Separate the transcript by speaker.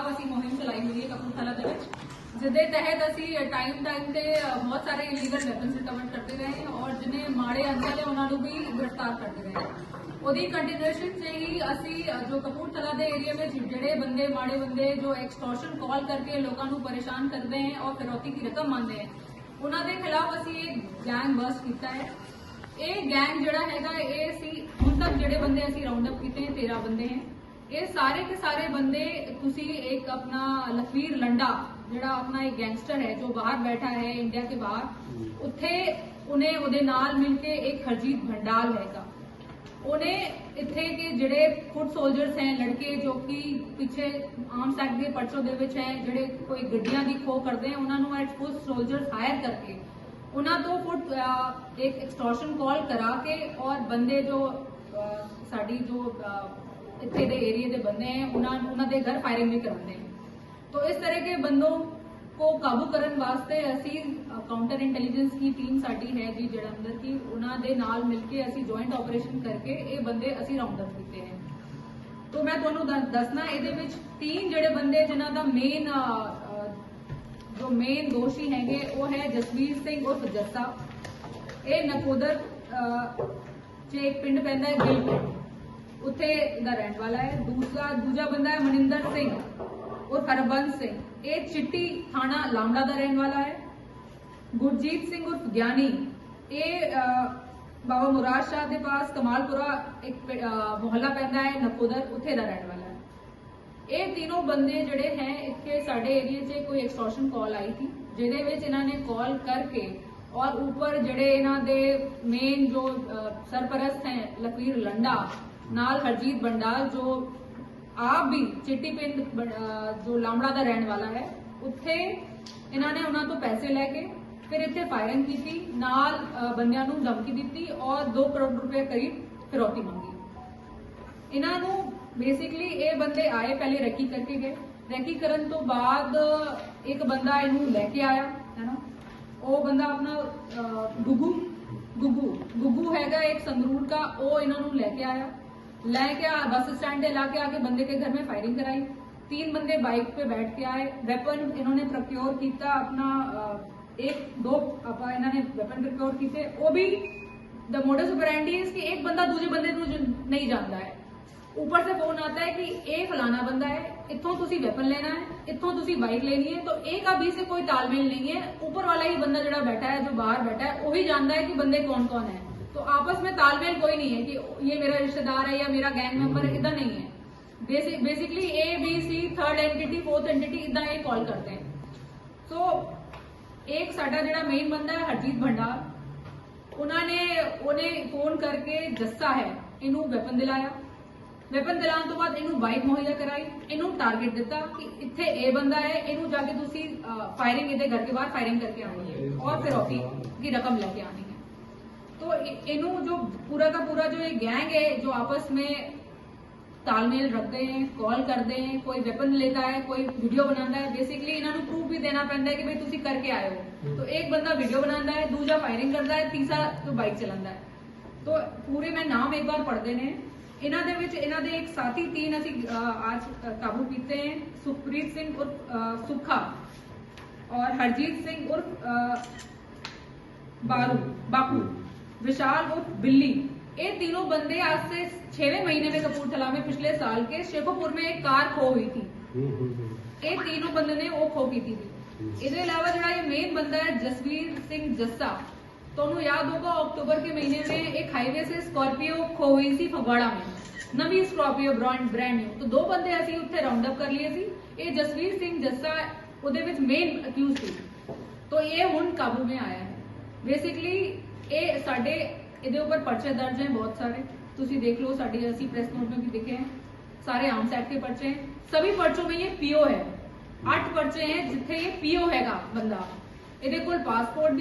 Speaker 1: ਖਿਲਾਫ ਅਸੀਂ ਮੁਹਿੰਮ ਚਲਾਈ ਹੋਈ ਹੈ ਕਪੂਰਥਲਾ ਦੇ ਵਿੱਚ, ਜਿਹਦੇ ਤਹਿਤ ਅਸੀਂ ਟਾਈਮ ਟਾਈਮ ਤੇ ਬਹੁਤ ਸਾਰੇ ਇਲੀਗਲ ਵੈਪਨਸ ਰਿਕਵਰ ਕਰਦੇ ਰਹੇ ਔਰ ਜਿਹਨੇ ਮਾੜੇ ਅੰਸਰ ਹੈ ਉਹਨਾਂ ਨੂੰ ਵੀ ਗ੍ਰਿਫਤਾਰ ਕਰਦੇ ਰਹੇ ਉਹਦੀ ਕੰਟੀਨਿਊਸ਼ਨ ਚ ਹੀ ਅਸੀਂ ਜੋ ਕਪੂਰਥਲਾ ਦੇ ਏਰੀਆ ਵਿੱਚ ਜਿਹੜੇ ਬੰਦੇ, ਮਾੜੇ ਬੰਦੇ ਜੋ ਐਕਸਟੋਰਸ਼ਨ ਕਾਲ ਕਰਕੇ ਲੋਕਾਂ ਨੂੰ ਪਰੇਸ਼ਾਨ ਕਰਦੇ ਹਨ ਔਰ ਫਿਰੌਤੀ ਦੀ ਰਕਮ ਮੰਗਦੇ ਹਨ ਉਹਨਾਂ ਦੇ ਖਿਲਾਫ ਅਸੀਂ ਇੱਕ ਗੈਂਗ ਬਸ ਕੀਤਾ ਹੈ। ਇਹ ਗੈਂਗ ਜਿਹੜਾ ਹੈਗਾ, ਇਹ ਸੀ ਹੁਣ ਤੱਕ ਜਿਹੜੇ ਬੰਦੇ ਅਸੀਂ ਰਾਉਂਡ ਅਪ ਕੀਤੇ ਹਨ 13 ਬੰਦੇ ਹਨ ਇਹ ਸਾਰੇ ਕੇ ਸਾਰੇ ਬੰਦੇ ਤੁਸੀਂ ਇੱਕ ਆਪਣਾ ਲਖਵੀਰ ਲੰਡਾ ਜਿਹੜਾ ਆਪਣਾ ਇੱਕ ਗੈਂਗਸਟਰ ਹੈ ਜੋ ਬਾਹਰ ਬੈਠਾ ਹੈ ਇੰਡੀਆ ਕੇ ਬਾਹਰ ਉੱਥੇ ਉਹਨੇ ਉਹਦੇ ਨਾਲ ਮਿਲ ਕੇ ਇੱਕ ਹਰਜੀਤ ਭੰਡਾਲ ਹੈਗਾ। ਉਹਨੇ ਇੱਥੇ ਕੇ ਜਿਹੜੇ ਫੁੱਟ ਸੋਲਜਰਸ ਹੈ ਲੜਕੇ ਜੋ ਕਿ ਪਿੱਛੇ ਆਰਮ ਐਕਟ ਦੇ ਪਰਚੋਂ ਦੇ ਵਿੱਚ ਹੈ ਜਿਹੜੇ ਕੋਈ ਗੱਡੀਆਂ ਦੀ ਖੋ ਕਰਦੇ ਹੈ ਉਹਨਾਂ ਨੂੰ ਐਟ ਫੁੱਟ ਸੋਲਜਰਸ ਹਾਇਰ ਕਰਕੇ ਉਹਨਾਂ ਤੋਂ ਫੁੱਟ ਇੱਕ ਐਕਸਟੋਰਸ਼ਨ ਕਾਲ ਕਰਾ ਕੇ ਔਰ ਬੰਦੇ ਜੋ ਸਾਡੀ ਜੋ ਇੱਥੇ ਦੇ ਏਰੀਆ ਦੇ ਬੰਦੇ ਹੈ ਉਹਨਾਂ ਉਹਨਾਂ ਦੇ ਘਰ फायरिंग भी कराते हैं तो इस तरह के बंदों को ਕਾਬੂ ਕਰਨ ਵਾਸਤੇ ਅਸੀਂ ਕਾਊਂਟਰ ਇੰਟੈਲੀਜੈਂਸ ਦੀ ਟੀਮ ਸਾਡੀ ਹੈ ਜੀ ਜਲੰਧਰ ਦੀ ਉਹਨਾਂ ਦੇ ਨਾਲ ਮਿਲ ਕੇ ਅਸੀਂ ਜੁਆਇੰਟ ਆਪਰੇਸ਼ਨ ਕਰਕੇ ਇਹ ਬੰਦੇ ਅਸੀਂ ਰਾਉਂਡ ਅਪ ਕੀਤੇ ਹੈ ਤੋਂ ਮੈਂ ਤੁਹਾਨੂੰ ਦੱਸ- ਦੱਸਣਾ ਇਹਦੇ ਵਿੱਚ ਤਿੰਨ ਜਿਹੜੇ ਬੰਦੇ ਜਿਨ੍ਹਾਂ ਦਾ ਮੇਨ ਜੋ ਮੇਨ ਦੋਸ਼ੀ ਹੈਗੇ ਉਹ ਹੈ ਜਸਵੀਰ ਸਿੰਘ ਉਰਫ ਜੱਸਾ ਇਹ ਨਕੋਦਰ ਅਹ, ਚ ਇੱਕ ਪਿੰਡ ਪੈਂਦਾ ਹੈ ਗਿੱਲ ਪਿੰਡ ਉੱਥੇ ਦਾ ਰਹਿਣ ਵਾਲਾ ਹੈ। ਦੂਸਰਾ, ਦੂਜਾ ਬੰਦਾ ਹੈ ਮਨਿੰਦਰ ਸਿੰਘ ਔਰ ਹਰਬੰਸ ਸਿੰਘ। ਇਹ ਚਿੱਟੀ ਥਾਣਾ ਲਾਂਬੜਾ ਦਾ ਰਹਿਣ ਵਾਲਾ ਹੈ। ਗੁਰਜੀਤ ਸਿੰਘ ਉਰਫ ਗਿਆਨੀ। ਇਹ ਬਾਬਾ ਮੁਰਾਦ ਸ਼ਾਹ ਦੇ ਪਾਸ ਕਮਾਲਪੁਰਾ ਇੱਕ ਮੁਹੱਲਾ ਪੈਂਦਾ ਹੈ, ਨਕੋਦਰ, ਉੱਥੇ ਦਾ ਰਹਿਣ ਵਾਲਾ ਹੈ। ਇਹ ਤਿੰਨੋਂ ਬੰਦੇ ਜਿਹੜੇ ਹੈ, ਇੱਥੇ ਸਾਡੇ ਏਰੀਆ 'ਚ ਕੋਈ ਐਕਸਟੋਰਸ਼ਨ ਕਾਲ ਆਈ ਸੀ, ਜਿਹਦੇ ਵਿੱਚ ਇਹਨਾਂ ਨੇ ਕਾਲ ਕਰਕੇ ਔਰ ਉੱਪਰ ਜਿਹੜੇ ਇਹਨਾਂ ਦੇ ਮੇਨ ਜੋ ਸਰਪਰਸਤ ਹੈ, ਲਕਵੀਰ ਲੰਡਾ ਨਾਲ ਹਰਜੀਤ ਬੰਡਾਲ ਜੋ ਆਪ ਵੀ ਚਿੱਟੀ ਪਿੰਡ ਜੋ ਲਾਮੜਾ ਦਾ ਰਹਿਣ ਵਾਲਾ ਹੈ ਉੱਥੇ ਇਹਨਾਂ ਨੇ ਉਹਨਾਂ ਤੋਂ ਪੈਸੇ ਲੈ ਕੇ ਫਿਰ ਇੱਥੇ ਫਾਇਰਿੰਗ ਕੀਤੀ ਨਾਲ ਬੰਦਿਆਂ ਨੂੰ ਧਮਕੀ ਦਿੱਤੀ ਔਰ 2 ਕਰੋੜ ਰੁਪਏ ਕਰੀਬ ਫਿਰੌਤੀ ਮੰਗੀ। ਇਹਨਾਂ ਨੂੰ ਬੇਸਿਕਲੀ ਇਹ ਬੰਦੇ ਆਏ ਪਹਿਲੇ ਰੈਕੀ ਕਰਕੇ ਗਏ। ਰੈਕੀ ਕਰਨ ਤੋਂ ਬਾਅਦ ਇੱਕ ਬੰਦਾ ਇਹਨੂੰ ਲੈ ਕੇ ਆਇਆ ਹੈਨਾ ਉਹ ਬੰਦਾ ਆਪਣਾ ਅਹ, ਗੁੱਗੂ ਗੁੱਗੂ ਗੁੱਗੂ ਹੈਗਾ ਇੱਕ ਸੰਗਰੂਰ ਦਾ ਉਹ ਇਹਨਾਂ ਨੂੰ ਲੈ ਕੇ ਆਇਆ। लेके बस स्टैंड लाके आके बंदे के घर में फायरिंग कराई। तीन बंदे बाइक पे बैठ के आए। वेपन इन्होंने प्रक्योर किया अपना एक, दो इन्होंने वेपन प्रक्योर किए वो भी द मोडस ऑपरेंडी कि एक बंदा दूजे बंदे नहीं जानता है। ऊपर से फ़ोन आता है कि एक फलाना बंदा है इतों तुम वेपन लेना है इतों तुम बाइक लेनी है तो एक का से कोई तालमेल नहीं है। ऊपर वाला ही बंदा जो बैठा है, जो बाहर बैठा है वही जानता है कि बंदे कौन कौन है। तो आपस में तालमेल कोई नहीं है कि ये मेरा रिश्तेदार है या मेरा गैंग मेंबर है इतना नहीं है basically A B C third entity fourth entity इतना ये कॉल करते हैं सो एक ਸਾਡਾ ਜਿਹੜਾ ਮੇਨ ਬੰਦਾ ਹੈ ਹਰਜੀਤ ਭੰਡਾਰ ਉਹਨਾਂ ਨੇ ਉਹਨੇ ਫੋਨ ਕਰਕੇ ਜੱਸਾ ਹੈ ਇਹਨੂੰ ਵੈਪਨ ਦਿਲਾਇਆ ਵੈਪਨ ਦਿਲਾਉਣ ਤੋਂ ਬਾਅਦ ਇਹਨੂੰ ਬਾਈਕ ਮੁਹੱਈਆ ਕਰਾਈ ਇਹਨੂੰ ਟਾਰਗੇਟ ਦਿੱਤਾ ਕਿ ਇੱਥੇ ਇਹ ਬੰਦਾ ਹੈ ਇਹਨੂੰ ਜਾ ਕੇ ਤੁਸੀਂ ਫਾਇਰਿੰਗ ਇਹਦੇ ਘਰ ਕੇ ਬਾਹਰ ਫਾਇਰਿੰਗ ਕਰਕੇ ਆਣੀ ਹੈ ਔਰ ਫਿਰ ਔਫੀ की रकम लेके आनी है तो इन्हों जो पूरा का पूरा जो ये गैंग है जो आपस में तालमेल रखते हैं कॉल करते हैं कोई वेपन लेता है कोई ਵੀਡੀਓ ਬਣਾਉਂਦਾ ਹੈ ਬੇਸਿਕਲੀ ਇਹਨਾਂ ਨੂੰ ਪ੍ਰੂਫ ਵੀ ਦੇਣਾ ਪੈਂਦਾ ਹੈ ਕਿ ਭਈ ਤੁਸੀਂ ਕਰਕੇ ਆਏ ਹੋ ਤਾਂ ਇੱਕ ਬੰਦਾ ਵੀਡੀਓ ਬਣਾਉਂਦਾ ਹੈ ਦੂਜਾ ਫਾਇਰਿੰਗ ਕਰਦਾ ਹੈ ਤੀਸਰਾ ਤੋਂ ਬਾਈਕ ਚਲਾਉਂਦਾ ਹੈ ਤਾਂ ਪੂਰੇ ਮੈਂ ਨਾਮ ਇੱਕ ਵਾਰ ਪੜਦੇ ਨੇ ਇਹਨਾਂ ਦੇ ਵਿੱਚ ਇਹਨਾਂ ਦੇ ਇੱਕ ਸਾਥੀ ਤਿੰਨ ਅਸੀਂ ਅੱਜ ਕਾਬੂ ਕੀਤੇ ਹਨ ਸੁਖਪ੍ਰੀਤ ਸਿੰਘ ਔਰ ਸੁਖਾ ਔਰ ਹਰਜੀਤ ਸਿੰਘ ਔਰ ਬਾਰੂ ਬਾਪੂ विशाल उर्फ बिल्ली ये तीनों बंदे आज से छवें महीने में कपूरथला में पिछले साल के शेखोपुर में एक कार खो हुई थी ये तीनों बंदे ने वो खो की थी इसके अलावा जरा ये मेन बंदा है जसवीर सिंह जस्सा ਤੁਹਾਨੂੰ याद होगा अक्टूबर के महीने में एक हाईवे से स्कॉर्पियो खो हुई थी फगवाड़ा में ਨਵੀਂ ਸਕੋਰਪੀਓ ਬ੍ਰਾਂਡ ਬ੍ਰਾਂਡ ਨਿਊ तो दो बंदे ਅਸੀਂ ਉੱਥੇ ਰਾਉਂਡ ਅਪ ਕਰ ਲਏ ਸੀ ਇਹ ਜਸਵੀਰ ਸਿੰਘ ਜੱਸਾ ਉਹਦੇ ਵਿੱਚ ਮੇਨ ਅਕਿਊਜ਼ ਸੀ तो ये ਹੁਣ ਕਾਬੂ में ਆਇਆ ਹੈ ਬੇਸਿਕਲੀ ਇਹ ਸਾਡੇ ਇਹਦੇ ਉੱਪਰ ਪਰਚੇ ਦਰਜ ਹੈ ਬਹੁਤ ਸਾਰੇ ਤੁਸੀਂ ਦੇਖ ਲਓ ਸਾਡੀ ਅਸੀਂ प्रेस नोट में भी दिखे हैं सारे आर्म्स एक्ट के पर्चे हैं सभी पर्चों में ये पीओ है आठ पर्चे हैं जिथे ये पीओ हैगा बंदा ਇਹਦੇ ਕੋਲ ਪਾਸਪੋਰਟ